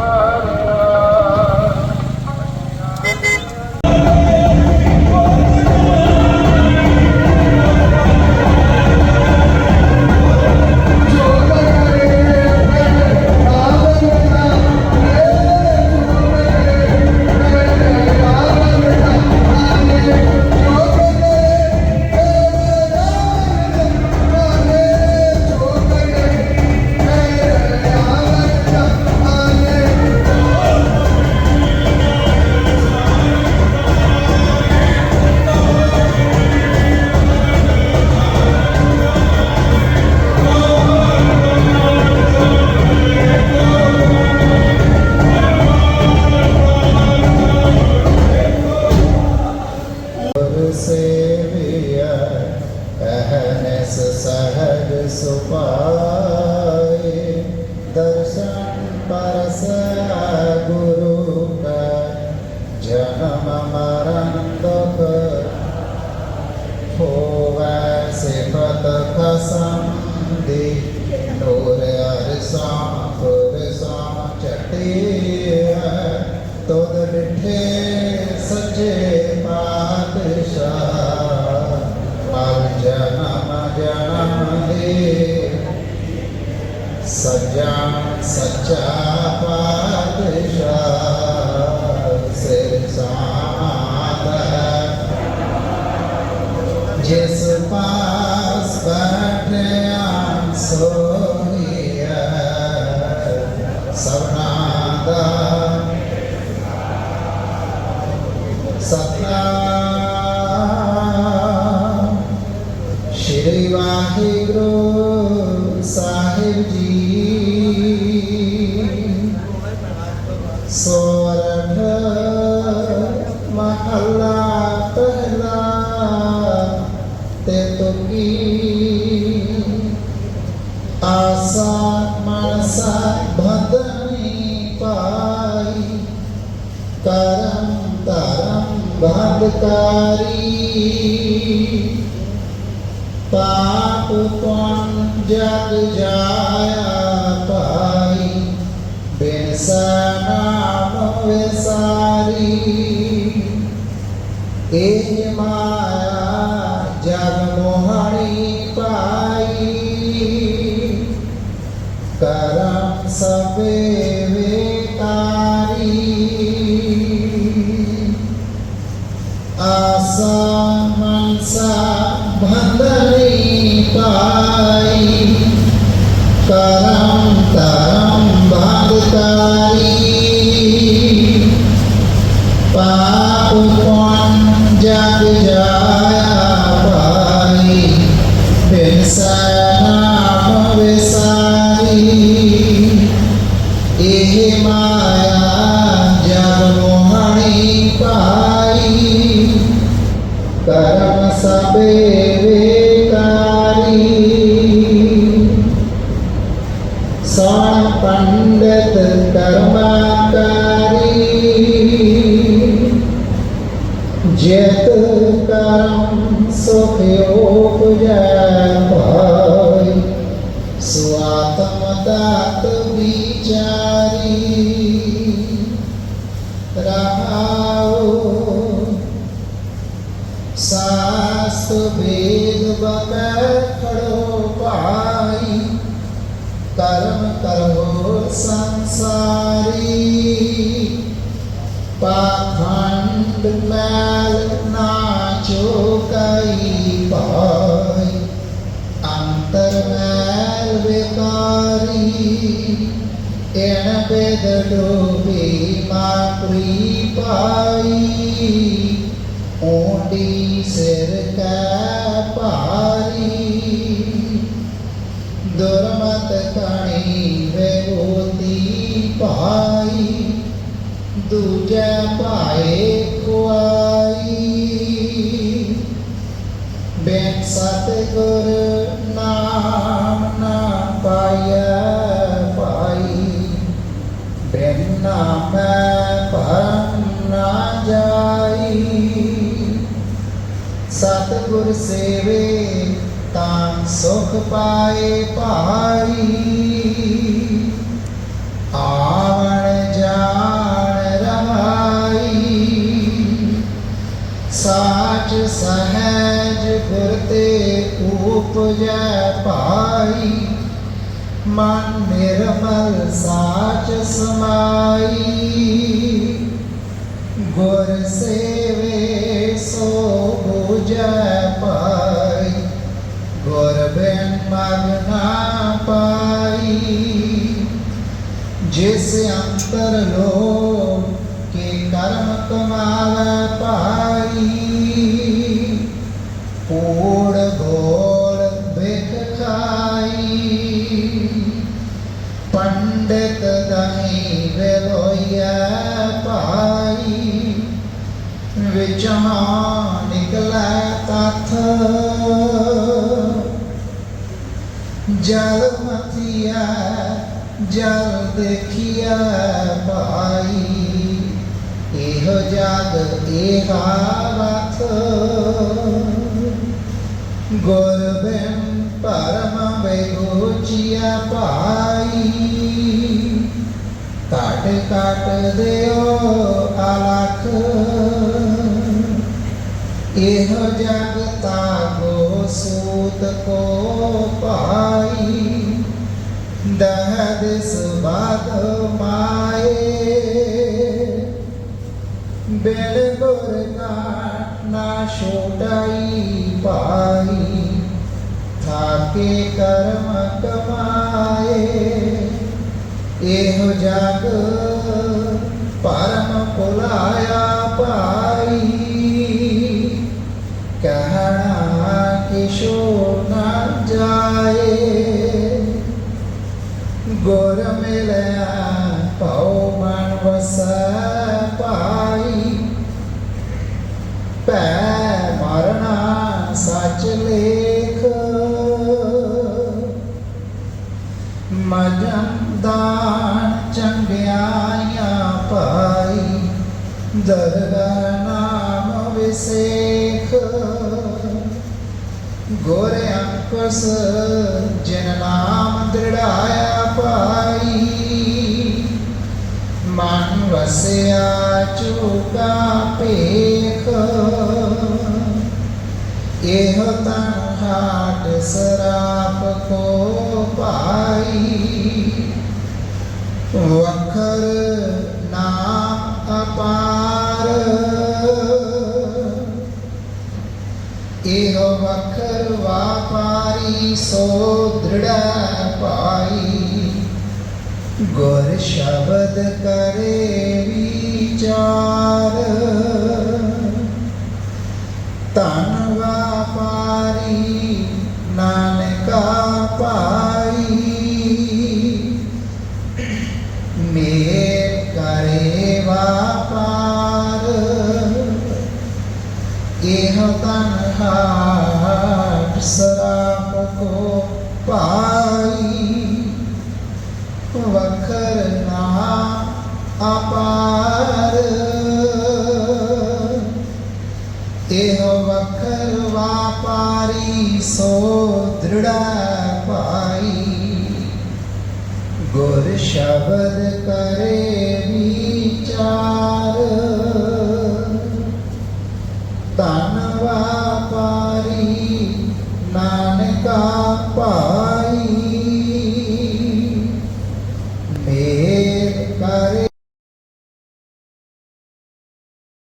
ਗੁਰ ਸੱਜਾ ਸੱਚਾ ਪਾਤਸ਼ਾਹ ਸਿਰ ਸਾਧ ਜਿਸ ਪਾਸ ਬੈਠਿਆ ਸੋਈਐ ਸ਼੍ਰੀ ਵਾਹਿਗੁਰੂ ਸਾਹਿਬ ਜੀ। ਸੋਰਠ ਮਹੱਲਾ ਪਹਿਲਾ ਤੇ ਤੁਕੀ। ਆਸਾ ਮਨਸਾ ਭਦਨੀ ਪਾਈ। ਕਰਮ ਧਰਮ ਬੰਧਕਾਰੀ ਪਾਪ ਪੁੰਨ ਜਗ ਜਾਇਆ ਪਾਪ ਪੁੰਨ ਜਗ ਜਾਇਆ ਪਾਈ ਬਿਨ ਸਨਾਮ ਵਿਸਾਰੀ ਇਹ ਮਾਇਆ ਜਗ ਮੋਹਣੀ ਕਰਮ ਸੁਖ ਉਪਜੈ ਭਾਈ ਸੁਆਤਮ ਦਾਤ ਵਿਚਾਰੀ ਰਹਾਉ। ਸਾਸ ਵੇਦ ਬਗੈ ਖੜੋ ਭਾਈ ਕਰਮ ਕਰੋ ਸੰਸਾਰੀ ਪਾਖੰਡ ਮੈਲ ਨਾ ਭਾਈ ਅੰਤਰ ਮੈਲ ਵਿਕਾਰੀ ਐਣ ਬੇਦ ਡੋਬੀ ਮਾਪਰੀ ਪਾਈ। ਓਡੀ ਸਿਰ ਕੈ ਭਾਰੀ, ਦੁਰਮਤ ਕਣੀ ਵੇਗੋਤੀ ਪਾਈ। ਦੂਜੇ ਭਾਏ ਗੁਰ ਨਾਮ ਨਾ ਪਾਇਆ ਪਾਈ ਬ੍ਰਹਮ ਮੈਂ ਭਰਮ ਜਾਈ। ਸਤਗੁਰ ਸੇਵੇ ਸੁਖ ਪਾਏ ਭਾਈ। ਆਵਣ ਜਾਣ ਰਹਾਈ। ਸਾਚ ਸਹਿਜ ਗੁਰ ਤੇ ਉਪਜੈ ਭਾਈ, ਮਨ ਨਿਰਮਲ ਸਾਚ ਸਮਾਈ। ਗੁਰ ਸੇਵੇ ਸੋ ਬੁਝੈ ਪਾਈ ਗੁਰ ਬਿਨ ਮਗ ਨਾ ਪਾਈ। ਜਿਸ ਅੰਤਰ ਲੋ ਕੇ ਕਰਮ ਕਮਾਵੈ ਪਾਈ ਓ ਪੰਡਿਤ ਦਹੀ ਵੇਲੋਈਐ ਪਾਈ ਵਿਚਾਂ ਨਿਕਲੈ ਤਥ। ਜਲ ਮਥਿਆ ਜਲ ਦੇਖਿਆ ਭਾਈ। ਇਹੋ ਜਗ ਏਹਾ ਵਥ ਗੁਰ ਬਿਨ ਪਰਮ ਬੇਗੋਚਿਆ ਭਾਈ। ਕਾਟ ਕਾਟ ਦਿਓ ਅਲਖ ਇਹੋ ਜਗ ਤਾਗੋ ਸੂਤ ਕੋ ਪਾਈ ਦਹ ਦਿਸ ਬਾਦ ਮਾਏ। ਬਿਨ ਗੁਰ ਨਾ ਛੋਟਾਈ ਪਾਈ ਥਾਕੇ ਕਰਮ ਕਮਾਏ। ਇਹੋ ਜਗ ਪਰਮ ਭੁਲਾਇਆ ਪਾਈ ਕਹਿਣਾ ਕਿਸ਼ੋ ਨਾ ਜਾਏ ਗੁਰ ਮਿਲਿਆ ਭਉ ਮਨ ਵਸੈ ਪਾਈ ਪੈ ਮਰਣਾ ਸੱਚ ਲੇਖ ਮਜਨ ਨਾਮ ਵਿਸੇਖ ਅੰਕਸ, ਜਿਨ ਨਾਮ ਦ੍ਰਿੜਾਇਆ ਪਾਈ ਮਨ ਵਸਿਆ ਚੁਕਾ ਪੇਖ ਇਹ ਤਨ ਹਾਟ ਸਰਾਪ ਕੋ ਪਾਈ ਵਖਰ ਨਾ ਅਪਾਰ ਵਾਪਾਰੀ ਸੋ ਦ੍ਰਿੜਾ ਪਾਈ ਗੁਰ ਸ਼ਬਦ ਕਰੇ ਵਿਚਾਰ ਧਨ ਵਾਪਾਰੀ ਨਾਨਕਾ ਪਾਈ ਅਪਾਰ। ਇਹ ਵਖਰ ਵਾਪਾਰੀ ਸੋ ਦ੍ਰਿੜਾ ਪਾਈ। ਗੁਰ ਸ਼ਬਦ ਕਰੇ ਵਿਚਾਰ